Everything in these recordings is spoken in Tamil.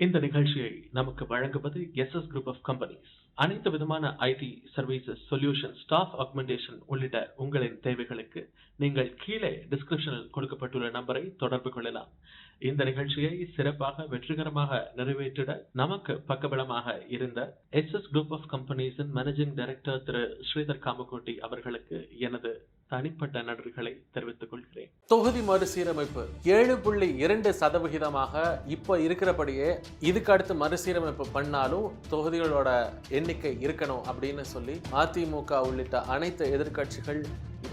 இந்த நிகழ்ச்சியை நமக்கு வழங்குவது S S group of companies அனைத்து விதமான IT services solution staff augmentation உள்ளிட்ட உங்களின் தேவைகளுக்கு நீங்கள் கீழே டிஸ்கிரிப்ஷனில் கொடுக்கப்பட்டுள்ள நம்பரை தொடர்பு கொள்ளலாம். இந்த நிகழ்ச்சியை சிறப்பாக வெற்றிகரமாக நிறைவேற்றிட நமக்கு பக்கபலமாக இருந்த எஸ் எஸ் குரூப் ஆஃப் கம்பெனிஸின் மேனேஜிங் டைரக்டர் திரு ஸ்ரீதர் காமகோட்டி அவர்களுக்கு எனது தனிப்பட்ட நன்றிகளை தெரிவித்துக் கொள்கிறேன். தொகுதி மறுசீரமைப்பு ஏழு புள்ளி இரண்டு சதவிகிதமாக இப்போ இருக்கிறபடியே இதுக்கு அடுத்து மறுசீரமைப்பு பண்ணாலும் தொகுதிகளோட எண்ணிக்கை இருக்கணும் அப்படின்னு சொல்லி அதிமுக உள்ளிட்ட அனைத்து எதிர்க்கட்சிகள்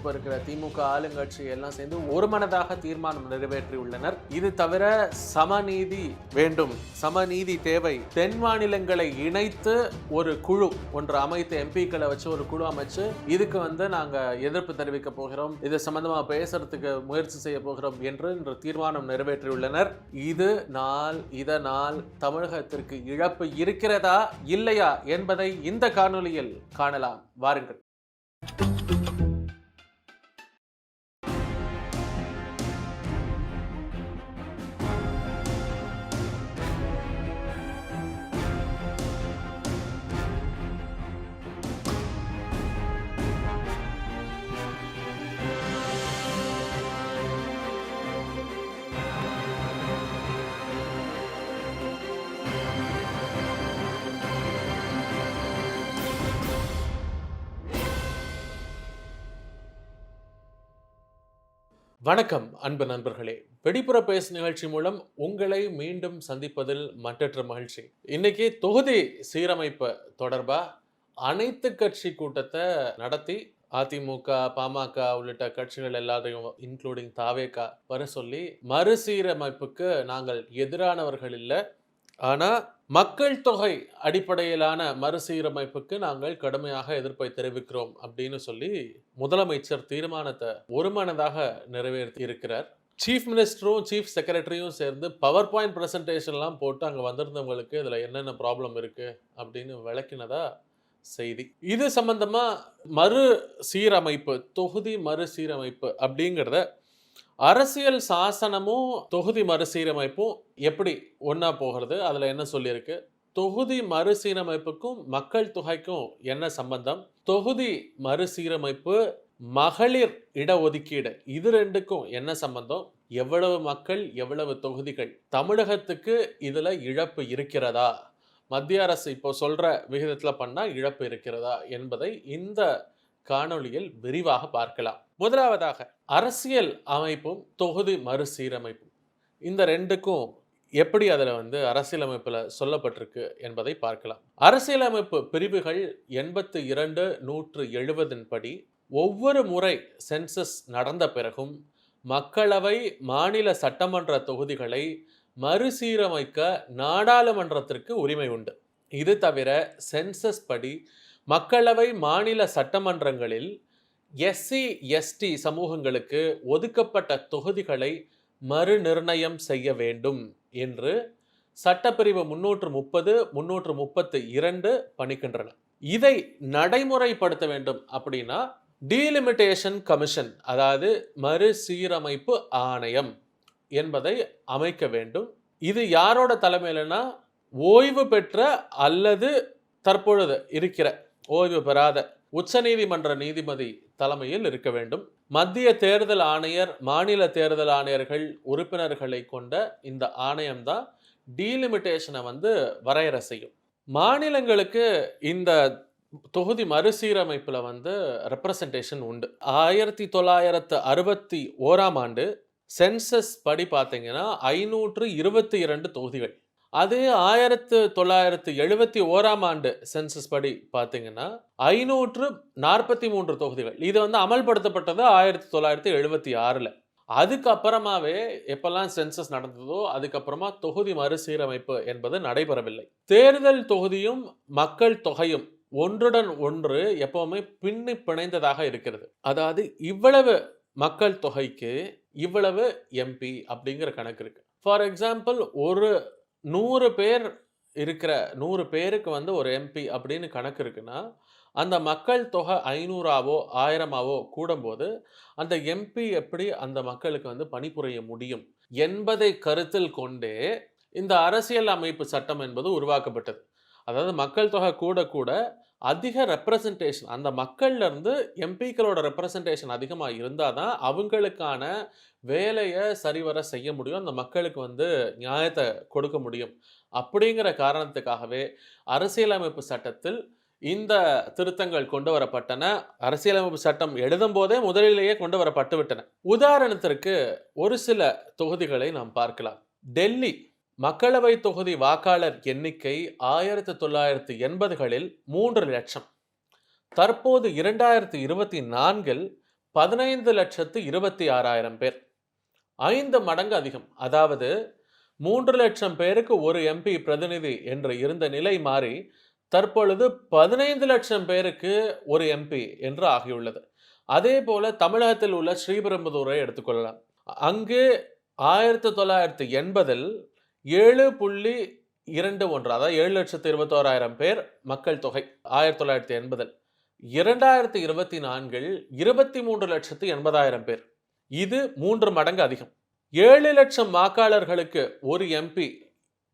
இப்போ இருக்கிற திமுக ஆளுங்கட்சி எல்லாம் சேர்ந்து ஒருமனதாக தீர்மானம் நிறைவேற்றி உள்ளனர் இது தவிர சமநீதி வேண்டும். சமநீதி தேவை. தென் மாநிலங்களை இணைத்து ஒரு குழு ஒன்று அமைத்து எம்பிக்களை வச்சு ஒரு குழு அமைச்சு இதுக்கு வந்து நாங்க எதிர்ப்பு தெரிவிக்க போகிறோம். இது சம்பந்தமாக பேசுறதுக்கு முயற்சி செய்ய போகிறோம் என்று இன்று தீர்மானம் நிறைவேற்றியுள்ளனர். இது நாள் இதனால் தமிழகத்திற்கு இழப்பு இருக்கிறதா இல்லையா என்பதை இந்த காணொளியில் காணலாம். வாருங்கள். வணக்கம் அன்பு நண்பர்களே. வெடிப்புற பேசு நிகழ்ச்சி மூலம் உங்களை மீண்டும் சந்திப்பதில் மற்றற்ற மகிழ்ச்சி. இன்னைக்கு தொகுதி சீரமைப்பு தொடர்பா அனைத்து கட்சி கூட்டத்தை நடத்தி அதிமுக பாமக உள்ளிட்ட கட்சிகள் எல்லாத்தையும் இன்க்ளூடிங் தாவேகா வர சொல்லி மறுசீரமைப்புக்கு நாங்கள் எதிரானவர்கள் இல்லை. ஆனால் மக்கள் தொகை அடிப்படையிலான மறுசீரமைப்புக்கு நாங்கள் கடுமையாக எதிர்ப்பை தெரிவிக்கிறோம் அப்படின்னு சொல்லி முதலமைச்சர் தீர்மானத்தை ஒருமனதாக நிறைவேற்றி இருக்கிறார். சீஃப் மினிஸ்டரும் சீஃப் செக்ரட்டரியும் சேர்ந்து பவர் பாயிண்ட் ப்ரெசன்டேஷன்லாம் போட்டு அங்கே வந்திருந்தவங்களுக்கு இதில் என்னென்ன ப்ராப்ளம் இருக்குது அப்படின்னு விளக்கினதா செய்தி. இது சம்பந்தமாக மறு சீரமைப்பு தொகுதி மறு சீரமைப்பு அப்படிங்கிறத அரசியல் சாசனமும் தொகுதி மறுசீரமைப்பும் எப்படி ஒன்றா போகிறது? அதில் என்ன சொல்லியிருக்கு? தொகுதி மறுசீரமைப்புக்கும் மக்கள் தொகைக்கும் என்ன சம்பந்தம்? தொகுதி மறுசீரமைப்பு மகளிர் இடஒதுக்கீடு இது ரெண்டுக்கும் என்ன சம்பந்தம்? எவ்வளவு மக்கள் எவ்வளவு தொகுதிகள்? தமிழகத்துக்கு இதில் இழப்பு இருக்கிறதா? மத்திய அரசு இப்போ சொல்கிற விகிதத்தில் பண்ணால் இழப்பு இருக்கிறதா? என்பதை இந்த காணொளியில் விரிவாக பார்க்கலாம். முதலாவதாக அரசியல் அமைப்பும் தொகுதி மறுசீரமைப்பும். இந்த ரெண்டுக்கும் எப்படி அதில் வந்து அரசியலமைப்பில் சொல்லப்பட்டிருக்கு என்பதை பார்க்கலாம். அரசியலமைப்பு பிரிவுகள் எண்பத்து இரண்டு நூற்று எழுபதின் படி ஒவ்வொரு முறை சென்சஸ் நடந்த பிறகும் மக்களவை மாநில சட்டமன்ற தொகுதிகளை மறுசீரமைக்க நாடாளுமன்றத்திற்கு உரிமை உண்டு. இது தவிர சென்சஸ் படி மக்களவை மாநில சட்டமன்றங்களில் எஸ்சி எஸ்டி சமூகங்களுக்கு ஒதுக்கப்பட்ட தொகுதிகளை மறுநிர்ணயம் செய்ய வேண்டும் என்று சட்டப்பிரிவு முன்னூற்று முப்பது முன்னூற்று முப்பத்து இரண்டு பணிக்கின்றன. இதை நடைமுறைப்படுத்த வேண்டும் அப்படின்னா டீலிமிட்டேஷன் கமிஷன் அதாவது மறுசீரமைப்பு ஆணையம் என்பதை அமைக்க வேண்டும். இது யாரோட தலைமையிலனா ஓய்வு பெற்ற அல்லது தற்பொழுது இருக்கிற ஓய்வு பெறாத உச்சநீதிமன்ற நீதிபதி தலைமையில் இருக்க வேண்டும். மத்திய தேர்தல் ஆணையர் மாநில தேர்தல் ஆணையர்கள் உறுப்பினர்களை கொண்ட இந்த ஆணையம்தான் டீலிமிட்டேஷனை வந்து வரையறை செய்யும். மாநிலங்களுக்கு இந்த தொகுதி மறுசீரமைப்பில் வந்து ரெப்ரசன்டேஷன் உண்டு. ஆயிரத்தி தொள்ளாயிரத்து அறுபத்தி ஓராம் ஆண்டு சென்சஸ் படி பார்த்தீங்கன்னா ஐநூற்று இருபத்தி இரண்டு தொகுதிகள். அது ஆயிரத்து தொள்ளாயிரத்து எழுபத்தி ஓராம் ஆண்டு சென்சஸ் படி பார்த்தீங்கன்னா ஐநூற்று நாற்பத்தி மூன்று தொகுதிகள். இது வந்து அமல்படுத்தப்பட்டது ஆயிரத்தி தொள்ளாயிரத்தி எழுபத்தி ஆறில். அதுக்கப்புறமாவே எப்பெல்லாம் சென்சஸ் நடந்ததோ அதுக்கப்புறமா தொகுதி மறுசீரமைப்பு என்பது நடைபெறவில்லை. தேர்தல் தொகுதியும் மக்கள் தொகையும் ஒன்றுடன் ஒன்று எப்பவுமே பின்னி பிணைந்ததாக இருக்கிறது. அதாவது இவ்வளவு மக்கள் தொகைக்கு இவ்வளவு எம்பி அப்படிங்கிற கணக்கு இருக்கு. ஃபார் எக்ஸாம்பிள் ஒரு நூறு பேர் இருக்கிற நூறு பேருக்கு வந்து ஒரு எம்பி அப்படின்னு கணக்கு இருக்குன்னா அந்த மக்கள் தொகை ஐநூறாவோ ஆயிரமாவோ கூடும்போது அந்த எம்பி எப்படி அந்த மக்களுக்கு வந்து பணிபுரிய முடியும் என்பதை கருத்தில் கொண்டே இந்த அரசியல் அமைப்பு சட்டம் என்பது உருவாக்கப்பட்டது. அதாவது மக்கள் தொகை கூட கூட அதிக ரெப்ரசன்டேஷன் அந்த மக்கள்லேருந்து எம்பிக்களோட ரெப்ரசன்டேஷன் அதிகமாக இருந்தால் தான் அவங்களுக்கான வேலையை சரிவர செய்ய முடியும் அந்த மக்களுக்கு வந்து நியாயத்தை கொடுக்க முடியும். அப்படிங்கிற காரணத்துக்காகவே அரசியலமைப்பு சட்டத்தில் இந்த திருத்தங்கள் கொண்டு வரப்பட்டன. அரசியலமைப்பு சட்டம் எழுதும் போதே முதலிலேயே கொண்டு வரப்பட்டு விட்டன. உதாரணத்திற்கு ஒரு சில தொகுதிகளை நாம் பார்க்கலாம். டெல்லி மக்களவை தொகுதி வாக்காளர் எண்ணிக்கை ஆயிரத்தி தொள்ளாயிரத்தி எண்பதுகளில் மூன்று லட்சம். தற்போது இரண்டாயிரத்தி இருபத்தி நான்கில் பதினைந்து லட்சத்து இருபத்தி ஆறாயிரம் பேர். ஐந்து மடங்கு அதிகம். அதாவது மூன்று லட்சம் பேருக்கு ஒரு எம்பி பிரதிநிதி என்று இருந்த நிலை மாறி தற்பொழுது பதினைந்து லட்சம் பேருக்கு ஒரு எம்பி என்று ஆகியுள்ளது. அதே போல தமிழகத்தில் உள்ள ஸ்ரீபெரும்புதூரை எடுத்துக்கொள்ளலாம் அங்கு ஆயிரத்தி தொள்ளாயிரத்தி எண்பதில் ஏழு புள்ளி இரண்டு ஒன்று அதாவது ஏழு லட்சத்து இருபத்தோராயிரம் பேர் மக்கள் தொகை ஆயிரத்தி தொள்ளாயிரத்தி எண்பதில். இரண்டாயிரத்தி இருபத்தி நான்கில் இருபத்தி மூன்று லட்சத்து எண்பதாயிரம் பேர். இது மூன்று மடங்கு அதிகம். ஏழு லட்சம் வாக்காளர்களுக்கு ஒரு எம்பி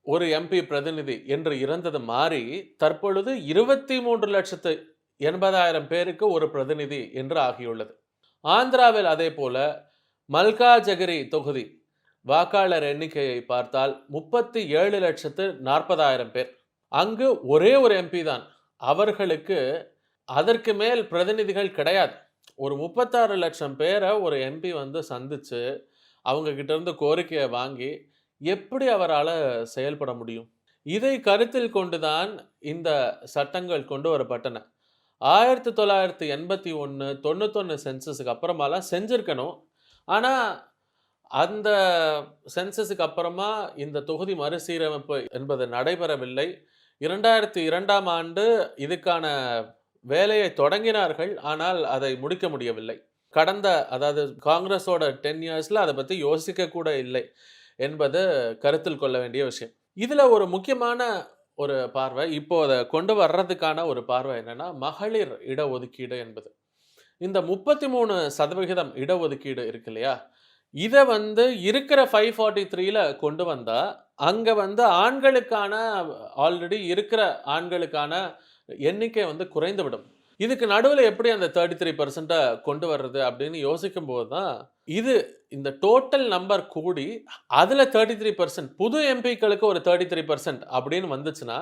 ஒரு எம்பி பிரதிநிதி என்று இருந்தது மாறி தற்பொழுது இருபத்தி மூன்று லட்சத்து எண்பதாயிரம் பேருக்கு ஒரு பிரதிநிதி என்று ஆகியுள்ளது. ஆந்திராவில் அதே போல மல்காஜகிரி தொகுதி வாக்காளர் எண்ணிக்கையை பார்த்தால் முப்பத்தி ஏழு லட்சத்து நாற்பதாயிரம் பேர். அங்கு ஒரே ஒரு எம்பி தான். அவர்களுக்கு அதற்கு மேல் பிரதிநிதிகள் கிடையாது. ஒரு முப்பத்தாறு லட்சம் பேரை ஒரு எம்பி வந்து சந்தித்து அவங்கக்கிட்ட இருந்து கோரிக்கையை வாங்கி எப்படி அவரால் செயல்பட முடியும்? இதை கருத்தில் கொண்டுதான் இந்த சட்டங்கள் கொண்டு வரப்பட்டன. ஆயிரத்தி தொள்ளாயிரத்தி எண்பத்தி ஒன்று தொண்ணூத்தொன்று சென்சஸுக்கு அப்புறமாலாம் செஞ்சுருக்கணும். ஆனால் அந்த சென்சஸுக்கு அப்புறமா இந்த தொகுதி மறுசீரமைப்பு என்பது நடைபெறவில்லை. இரண்டாயிரத்தி இரண்டாம் ஆண்டு இதுக்கான வேலையை தொடங்கினார்கள் ஆனால் அதை முடிக்க முடியவில்லை. கடந்த அதாவது காங்கிரஸோட டென் இயர்ஸில் அதை பற்றி யோசிக்க கூட இல்லை என்பது கருத்தில் கொள்ள வேண்டிய விஷயம். இதில் ஒரு முக்கியமான ஒரு பார்வை இப்போ அதை கொண்டு வர்றதுக்கான ஒரு பார்வை என்னென்னா மகளிர் இடஒதுக்கீடு என்பது. இந்த முப்பத்தி மூணு சதவிகிதம் இடஒதுக்கீடு இருக்கு இல்லையா? இதை வந்து இருக்கிற ஃபைவ் ஃபார்ட்டி த்ரீல கொண்டு வந்தால் அங்கே வந்து ஆண்களுக்கான ஆல்ரெடி இருக்கிற ஆண்களுக்கான எண்ணிக்கை வந்து குறைந்துவிடும். இதுக்கு நடுவில் எப்படி அந்த தேர்ட்டி த்ரீ பர்சண்ட்டை கொண்டு வர்றது அப்படின்னு யோசிக்கும் போது தான் இது இந்த டோட்டல் நம்பர் கூடி அதில் தேர்ட்டி த்ரீ பர்சன்ட் புது எம்பிக்களுக்கு ஒரு தேர்ட்டி த்ரீ பர்சன்ட் அப்படின்னு வந்துச்சுன்னா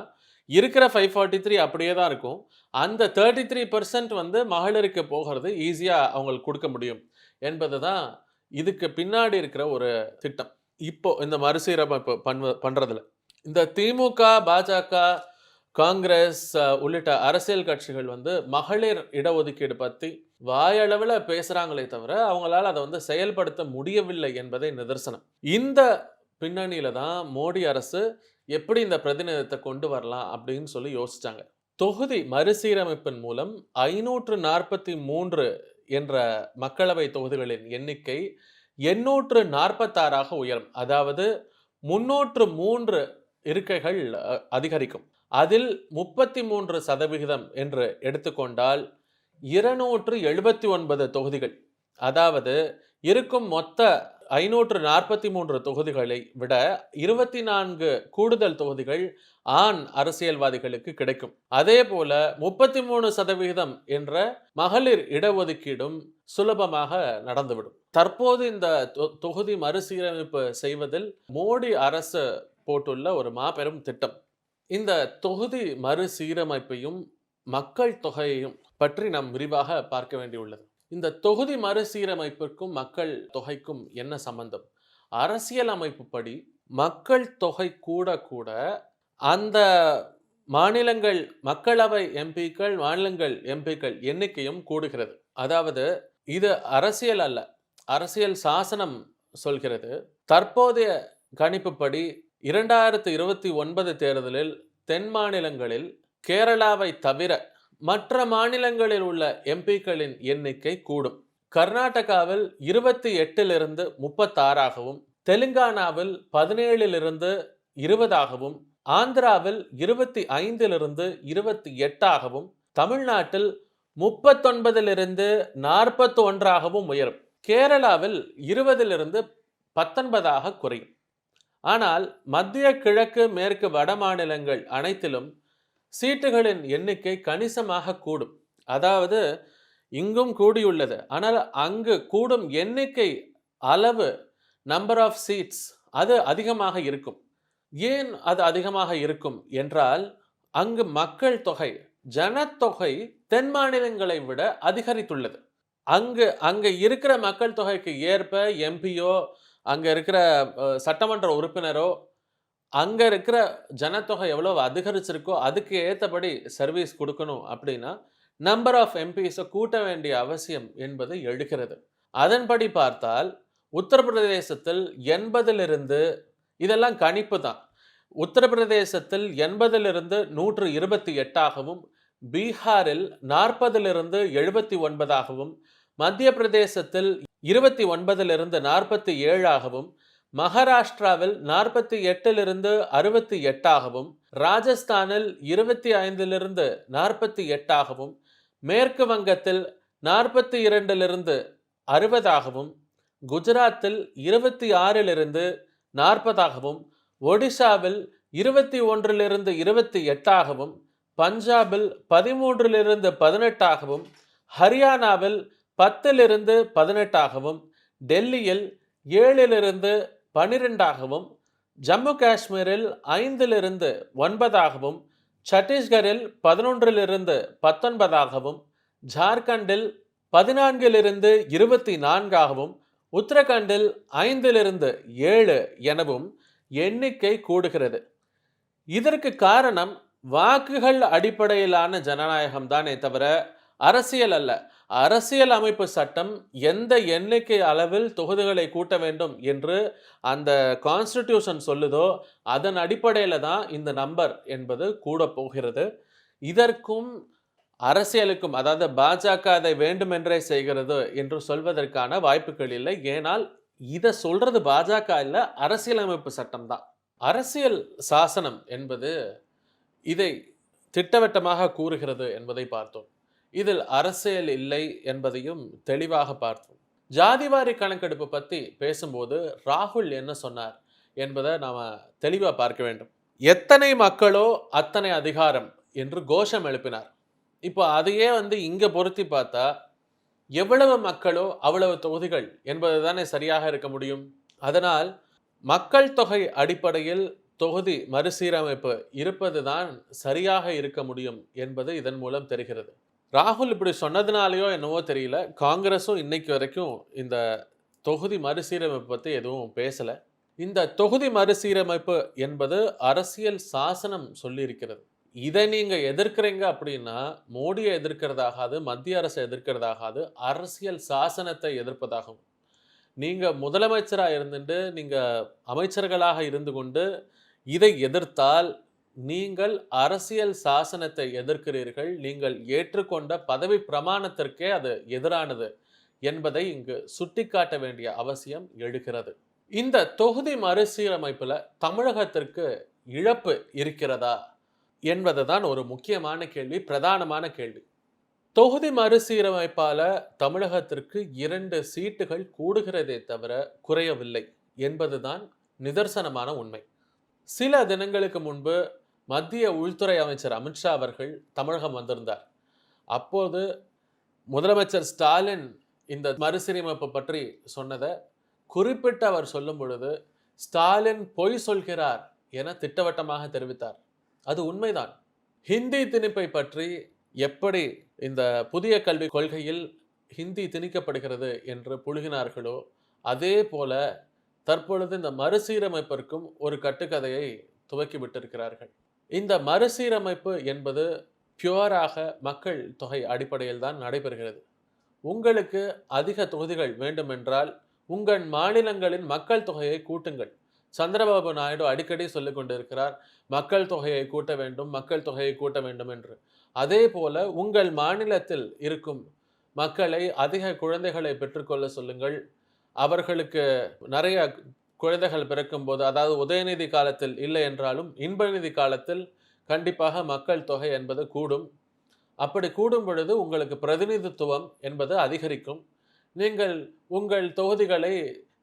இருக்கிற ஃபைவ் ஃபார்ட்டி த்ரீ அப்படியே தான் இருக்கும். அந்த தேர்ட்டி த்ரீ பர்சன்ட் வந்து மகளிருக்கு போகிறது ஈஸியாக அவங்களுக்கு கொடுக்க முடியும். என்பது தான் இதுக்கு பின்னாடி இருக்கிற ஒரு திட்டம். இப்போ இந்த மறுசீரமைப்பு பண்ண பண்ணுறதுல இந்த திமுக பாஜக காங்கிரஸ் உள்ளிட்ட அரசியல் கட்சிகள் வந்து மகளிர் இடஒதுக்கீடு பற்றி வாயளவில் பேசுகிறாங்களே தவிர அவங்களால அதை வந்து செயல்படுத்த முடியவில்லை என்பதே நிதர்சனம். இந்த பின்னணியில் தான் மோடி அரசு எப்படி இந்த பிரதிநிதித்தை கொண்டு வரலாம் அப்படின்னு சொல்லி யோசிச்சாங்க. தொகுதி மறுசீரமைப்பின் மூலம் ஐநூற்று நாற்பத்தி மூன்று என்ற மக்களவை தொகுதிகளின் எண்ணிக்கை எண்ணூற்று நாற்பத்தாறாக உயரும். அதாவது முன்னூற்று மூன்று இருக்கைகள் அதிகரிக்கும். அதில் முப்பத்தி மூன்று சதவிகிதம் என்று எடுத்துக்கொண்டால் இருநூற்று எழுபத்தி ஒன்பது தொகுதிகள். அதாவது இருக்கும் மொத்த ஐநூற்று நாற்பத்தி மூன்று தொகுதிகளை விட இருபத்தி நான்கு கூடுதல் தொகுதிகள் ஆண் அரசியல்வாதிகளுக்கு கிடைக்கும். அதே போல முப்பத்தி மூணு சதவிகிதம் என்ற மகளிர் இடஒதுக்கீடும் சுலபமாக நடந்துவிடும். தற்போது இந்த தொ- தொகுதி மறுசீரமைப்பு செய்வதில் மோடி அரசு போட்டுள்ள ஒரு மாபெரும் திட்டம். இந்த தொகுதி மறுசீரமைப்பையும் மக்கள் தொகையையும் பற்றி நாம் விரிவாக பார்க்க வேண்டியுள்ளது. இந்த தொகுதி மறுசீரமைப்பிற்கும் மக்கள் தொகைக்கும் என்ன சம்பந்தம்? அரசியல் அமைப்புப்படி மக்கள் தொகை கூட கூட அந்த மாநிலங்கள் மக்களவை எம்பிக்கள் மாநிலங்கள் எம்பிக்கள் எண்ணிக்கையும் கூடுகிறது. அதாவது இது அரசியல் அல்ல அரசியல் சாசனம் சொல்கிறது. தற்போதைய கணிப்புப்படி இரண்டாயிரத்து இருபத்தி ஒன்பது தேர்தலில் தென் மாநிலங்களில் கேரளாவை தவிர மற்ற மாநிலங்களில் உள்ள எம்பிக்களின் எண்ணிக்கை கூடும். கர்நாடகாவில் இருபத்தி எட்டிலிருந்து முப்பத்தாறாகவும் தெலுங்கானாவில் பதினேழிலிருந்து இருபதாகவும் ஆந்திராவில் இருபத்தி ஐந்திலிருந்து இருபத்தி எட்டாகவும் தமிழ்நாட்டில் முப்பத்தொன்பதிலிருந்து நாற்பத்தி ஒன்றாகவும் உயரும். கேரளாவில் இருபதிலிருந்து பத்தொன்பதாக குறையும். ஆனால் மத்திய கிழக்கு மேற்கு வட மாநிலங்கள் அனைத்திலும் சீட்டுகளின் எண்ணிக்கை கணிசமாக கூடும். அதாவது இங்கும் கூடியுள்ளது. ஆனால் அங்கு கூடும் எண்ணிக்கை அளவு நம்பர் ஆஃப் சீட்ஸ் அது அதிகமாக இருக்கும். ஏன் அது அதிகமாக இருக்கும் என்றால் அங்கு மக்கள் தொகை ஜனத்தொகை தென் மாநிலங்களை விட அதிகரித்துள்ளது. அங்கு அங்கே இருக்கிற மக்கள் தொகைக்கு ஏற்ப எம்பியோ அங்கே இருக்கிற சட்டமன்ற உறுப்பினரோ அங்கே இருக்கிற ஜனத்தொகை எவ்வளோ அதிகரிச்சிருக்கோ அதுக்கு ஏற்றபடி சர்வீஸ் கொடுக்கணும் அப்படின்னா நம்பர் ஆஃப் எம்பிஸை கூட்ட வேண்டிய அவசியம் என்பது எழுகிறது. அதன்படி பார்த்தால் உத்தரப்பிரதேசத்தில் எண்பதிலிருந்து இதெல்லாம் கணிப்பு தான். உத்தரப்பிரதேசத்தில் எண்பதிலிருந்து நூற்று இருபத்தி எட்டாகவும் பீகாரில் நாற்பதிலிருந்து எழுபத்தி ஒன்பதாகவும் மத்திய பிரதேசத்தில் இருபத்தி ஒன்பதிலிருந்து நாற்பத்தி ஏழாகவும் மகாராஷ்டிராவில் நாற்பத்தி எட்டிலிருந்து அறுபத்தி எட்டாகவும் ராஜஸ்தானில் இருபத்தி ஐந்திலிருந்து நாற்பத்தி எட்டாகவும் மேற்கு வங்கத்தில் நாற்பத்தி இரண்டிலிருந்து அறுபதாகவும் குஜராத்தில் இருபத்தி ஆறிலிருந்து நாற்பதாகவும் ஒடிசாவில் இருபத்தி ஒன்றிலிருந்து இருபத்தி எட்டாகவும் பஞ்சாபில் பதிமூன்றிலிருந்து பதினெட்டாகவும் ஹரியானாவில் பத்திலிருந்து பதினெட்டாகவும் டெல்லியில் ஏழிலிருந்து பனிரெண்டாகவும் ஜம்மு காஷ்மீரில் ஐந்திலிருந்து ஒன்பதாகவும் சத்தீஸ்கரில் பதினொன்றிலிருந்து பத்தொன்பதாகவும் ஜார்க்கண்டில் பதினான்கிலிருந்து இருபத்தி நான்காகவும் உத்தரகண்டில் ஐந்திலிருந்து ஏழு எனவும் எண்ணிக்கை கூடுகிறது. இதற்கு காரணம் வாக்குகள் அடிப்படையிலான ஜனநாயகம் தானே தவிர அரசியல் அல்ல. அரசியல் அமைப்பு சட்டம் எந்த எண்ணிக்கை அளவில் தொகுதிகளை கூட்ட வேண்டும் என்று அந்த கான்ஸ்டிடியூஷன் சொல்லுதோ அதன் அடிப்படையில் தான் இந்த நம்பர் என்பது கூட போகிறது. இதற்கும் அரசியலுக்கும் அதாவது பாஜக அதை வேண்டுமென்றே செய்கிறது என்று சொல்வதற்கான வாய்ப்புகள் இல்லை. ஏனால் இதை சொல்றது பாஜக இல்லை அரசியலமைப்பு சட்டம் தான். அரசியல் சாசனம் என்பது இதை திட்டவட்டமாக கூறுகிறது என்பதை பார்த்தோம். இதில் அரசியல் இல்லை என்பதையும் தெளிவாக பார்த்தோம் ஜாதிவாரி கணக்கெடுப்பு பற்றி பேசும்போது ராகுல் என்ன சொன்னார் என்பதை நாம் தெளிவாக பார்க்க வேண்டும். எத்தனை மக்களோ அத்தனை அதிகாரம் என்று கோஷம் எழுப்பினார். இப்போ அதையே வந்து இங்கே பொருத்தி பார்த்தா எவ்வளவு மக்களோ அவ்வளவு தொகுதிகள் என்பது தானே சரியாக இருக்க முடியும். அதனால் மக்கள் தொகை அடிப்படையில் தொகுதி மறுசீரமைப்பு இருப்பது தான் சரியாக இருக்க முடியும் என்பது இதன் மூலம் தெரிகிறது. ராகுல் இப்படி சொன்னதுனாலயோ என்னவோ தெரியல. காங்கிரஸும் இன்னைக்கு வரைக்கும் இந்த தொகுதி மறுசீரமைப்பு பற்றி எதுவும் பேசலை. இந்த தொகுதி மறுசீரமைப்பு என்பது அரசியல் சாசனம் சொல்லியிருக்கிறது. இதை நீங்கள் எதிர்க்கிறீங்க அப்படின்னா மோடியை எதிர்க்கிறதாகாது மத்திய அரசை எதிர்க்கிறதாகாது அரசியல் சாசனத்தை எதிர்ப்பதாகும். நீங்கள் முதலமைச்சராக இருந்துட்டு நீங்கள் அமைச்சர்களாக இருந்து கொண்டு இதை எதிர்த்தால் நீங்கள் அரசியல் சாசனத்தை எதிர்க்கிறீர்கள் நீங்கள் ஏற்றுக்கொண்ட பதவி பிரமாணத்திற்கே அது எதிரானது என்பதை இங்கு சுட்டிக்காட்ட வேண்டிய அவசியம் எழுகிறது. இந்த தொகுதி மறுசீரமைப்பில் தமிழகத்திற்கு இழப்பு இருக்கிறதா என்பதுதான் ஒரு முக்கியமான கேள்வி பிரதானமான கேள்வி. தொகுதி மறுசீரமைப்பால் தமிழகத்திற்கு இரண்டு சீட்டுகள் கூடுகிறதே தவிர குறையவில்லை என்பதுதான் நிதர்சனமான உண்மை. சில தினங்களுக்கு முன்பு மத்திய உள்துறை அமைச்சர் அமித்ஷா அவர்கள் தமிழகம் வந்திருந்தார். அப்போது முதலமைச்சர் ஸ்டாலின் இந்த மறுசீரமைப்பு பற்றி சொன்னதை குறிப்பிட்டு அவர் சொல்லும் பொழுது ஸ்டாலின் பொய் சொல்கிறார் என திட்டவட்டமாக தெரிவித்தார். அது உண்மைதான். ஹிந்தி திணிப்பை பற்றி எப்படி இந்த புதிய கல்விக் கொள்கையில் ஹிந்தி திணிக்கப்படுகிறது என்று புழுகினார்களோ அதே போல தற்பொழுது இந்த மறுசீரமைப்பிற்கும் ஒரு கட்டுக்கதையை துவக்கி விட்டிருக்கிறார்கள். இந்த மறுசீரமைப்பு என்பது பியூராக மக்கள் தொகை அடிப்படையில் தான் நடைபெறுகிறது. உங்களுக்கு அதிக தொகுதிகள் வேண்டுமென்றால் உங்கள் மாநிலங்களின் மக்கள் தொகையை கூட்டுங்கள். சந்திரபாபு நாயுடு அடிக்கடி சொல்லிக் கொண்டிருக்கிறார் மக்கள் தொகையை கூட்ட வேண்டும் மக்கள் தொகையை கூட்ட வேண்டும் என்று. அதே போல உங்கள் மாநிலத்தில் இருக்கும் மக்களை அதிக குழந்தைகளை பெற்றுக்கொள்ள சொல்லுங்கள். அவர்களுக்கு நிறைய குழந்தைகள் பிறக்கும்போது அதாவது உதயநிதி காலத்தில் இல்லை என்றாலும் இன்பநிதி காலத்தில் கண்டிப்பாக மக்கள் தொகை என்பது கூடும். அப்படி கூடும் பொழுது உங்களுக்கு பிரதிநிதித்துவம் என்பது அதிகரிக்கும். நீங்கள் உங்கள் தொகுதிகளை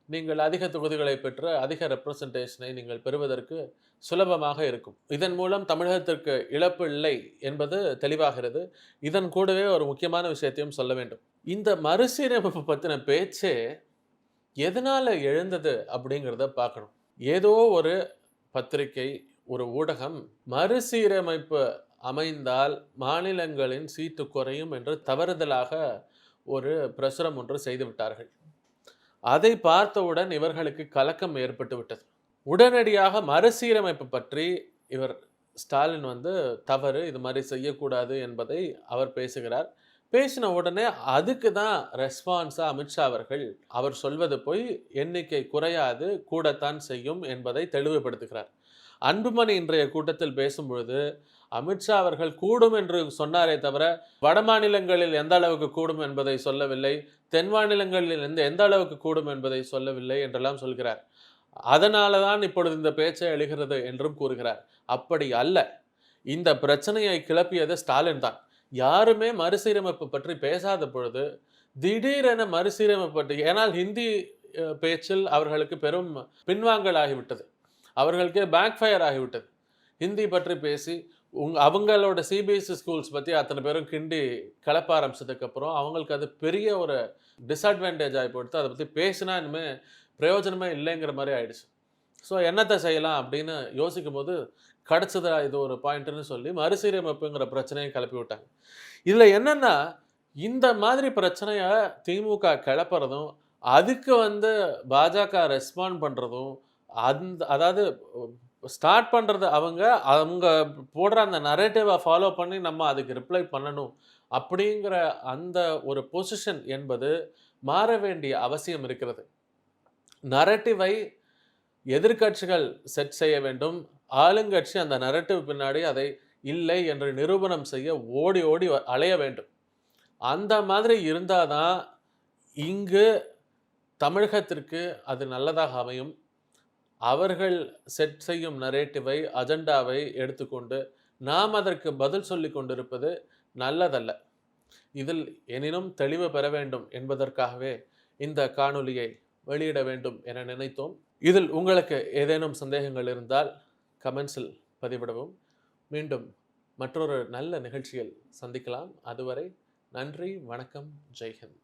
நீங்கள் அதிக தொகுதிகளை பெற்று அதிக ரெப்ரசன்டேஷனை நீங்கள் பெறுவதற்கு சுலபமாக இருக்கும். இதன் மூலம் தமிழகத்திற்கு இழப்பு இல்லை என்பது தெளிவாகிறது. இதன் கூடவே ஒரு முக்கியமான விஷயத்தையும் சொல்ல வேண்டும். இந்த மறுசீரமைப்பு பற்றின பேச்சே எதனால் எழுந்தது அப்படிங்கிறத பார்க்கணும். ஏதோ ஒரு பத்திரிகை ஒரு ஊடகம் மறுசீரமைப்பு அமைந்தால் மாநிலங்களின் சீட்டு குறையும் என்று தவறுதலாக ஒரு பிரசுரம் ஒன்று செய்துவிட்டார்கள் அதை பார்த்தவுடன் இவர்களுக்கு கலக்கம் ஏற்பட்டு விட்டது. உடனடியாக மறுசீரமைப்பு பற்றி இவர் ஸ்டாலின் வந்து தவறு இது மாதிரி செய்யக்கூடாது என்பதை அவர் பேசுகிறார். பேசின உடனே அதுக்கு தான் ரெஸ்பான்ஸாக அமித்ஷா அவர்கள் அவர் சொல்வது போய் எண்ணிக்கை குறையாது கூடத்தான் செய்யும் என்பதை தெளிவுபடுத்துகிறார். அன்புமணி இன்றைய கூட்டத்தில் பேசும்பொழுது அமித்ஷா அவர்கள் கூடும் என்று சொன்னாரே தவிர வட மாநிலங்களில் எந்த அளவுக்கு கூடும் என்பதை சொல்லவில்லை தென் மாநிலங்களில் எந்த எந்த அளவுக்கு கூடும் என்பதை சொல்லவில்லை என்றெல்லாம் சொல்கிறார். அதனால தான் இப்பொழுது இந்த பேச்சை எழுகிறது என்றும் கூறுகிறார். அப்படி அல்ல. இந்த பிரச்சனையை கிளப்பியது ஸ்டாலின் தான். யாருமே மறுசீரமைப்பு பற்றி பேசாத பொழுது திடீரென மறுசீரமைப்பு பற்றி ஏனால் ஹிந்தி பேச்சில் அவர்களுக்கு பெரும் பின்வாங்கல் ஆகிவிட்டது. அவர்களுக்கே பேக் ஃபயர் ஆகிவிட்டது. ஹிந்தி பற்றி பேசி உங் அவங்களோட சிபிஎஸ்சி ஸ்கூல்ஸ் பற்றி அத்தனை பேரும் கிண்டி கிளப்ப ஆரம்பிச்சதுக்கப்புறம் அவங்களுக்கு அது பெரிய ஒரு டிஸ்அட்வான்டேஜ் ஆகி போட்டு அதை பற்றி பேசினா இனிமேல் பிரயோஜனமே இல்லைங்கிற மாதிரி ஆயிடுச்சு. ஸோ என்னத்தை செய்யலாம் அப்படின்னு யோசிக்கும் போது கிடச்சதா இது ஒரு பாயிண்ட்டுன்னு சொல்லி மறுசீரமைப்புங்கிற பிரச்சனையை கிளப்பி விட்டாங்க. இதில் என்னென்னா இந்த மாதிரி பிரச்சனையை திமுக கிளப்புறதும் அதுக்கு வந்து பாஜக ரெஸ்பாண்ட் பண்ணுறதும் அந்த அதாவது ஸ்டார்ட் பண்ணுறது அவங்க அவங்க போடுற அந்த நரேட்டிவை ஃபாலோ பண்ணி நம்ம அதுக்கு ரிப்ளை பண்ணணும் அப்படிங்கிற அந்த ஒரு பொசிஷன் என்பது மாற வேண்டிய அவசியம் இருக்கிறது. நரேட்டிவை எதிர்க்கட்சிகள் செட் செய்ய வேண்டும். ஆளுங்கட்சி அந்த நரட்டிவ் பின்னாடி அதை இல்லை என்று நிரூபணம் செய்ய ஓடி ஓடி வ- அலைய வேண்டும். அந்த மாதிரி இருந்தால் தான் இங்கு தமிழகத்திற்கு அது நல்லதாக அமையும். அவர்கள் செட் செய்யும் நரேட்டிவை அஜெண்டாவை எடுத்துக்கொண்டு நாம் அதற்கு பதில் சொல்லி கொண்டிருப்பது நல்லதல்ல. இதில் எனினும் தெளிவு பெற வேண்டும் என்பதற்காகவே இந்த காணொலியை வெளியிட வேண்டும் என நினைத்தோம். இதில் உங்களுக்கு ஏதேனும் சந்தேகங்கள் இருந்தால் கமெண்ட்ஸில் பதிவிடவும். மீண்டும் மற்றொரு நல்ல நிகழ்ச்சியில் சந்திக்கலாம். அதுவரை நன்றி வணக்கம் ஜெய்ஹிந்த்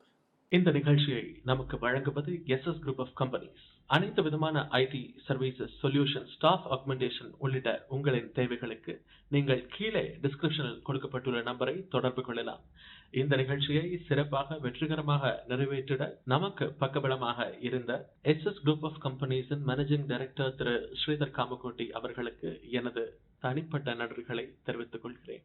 இந்த நிகழ்ச்சியை நமக்கு வழங்குவது எஸ்எஸ் குரூப் ஆஃப் கம்பெனிஸ் அனைத்து விதமான IT services solution staff augmentation உள்ளிட்ட உங்களின் தேவைகளுக்கு நீங்கள் கீழே டிஸ்கிரிப்ஷனில் கொடுக்கப்பட்டுள்ள நம்பரை தொடர்பு கொள்ளலாம். இந்த நிகழ்ச்சியை சிறப்பாக வெற்றிகரமாக நிறைவேற்றிட நமக்கு பக்கபலமாக இருந்த எஸ்எஸ் குரூப் ஆஃப் கம்பெனிஸின் மேனேஜிங் டைரக்டர் திரு ஸ்ரீதர் காமகோட்டி அவர்களுக்கு எனது தனிப்பட்ட நன்றிகளை தெரிவித்துக் கொள்கிறேன்.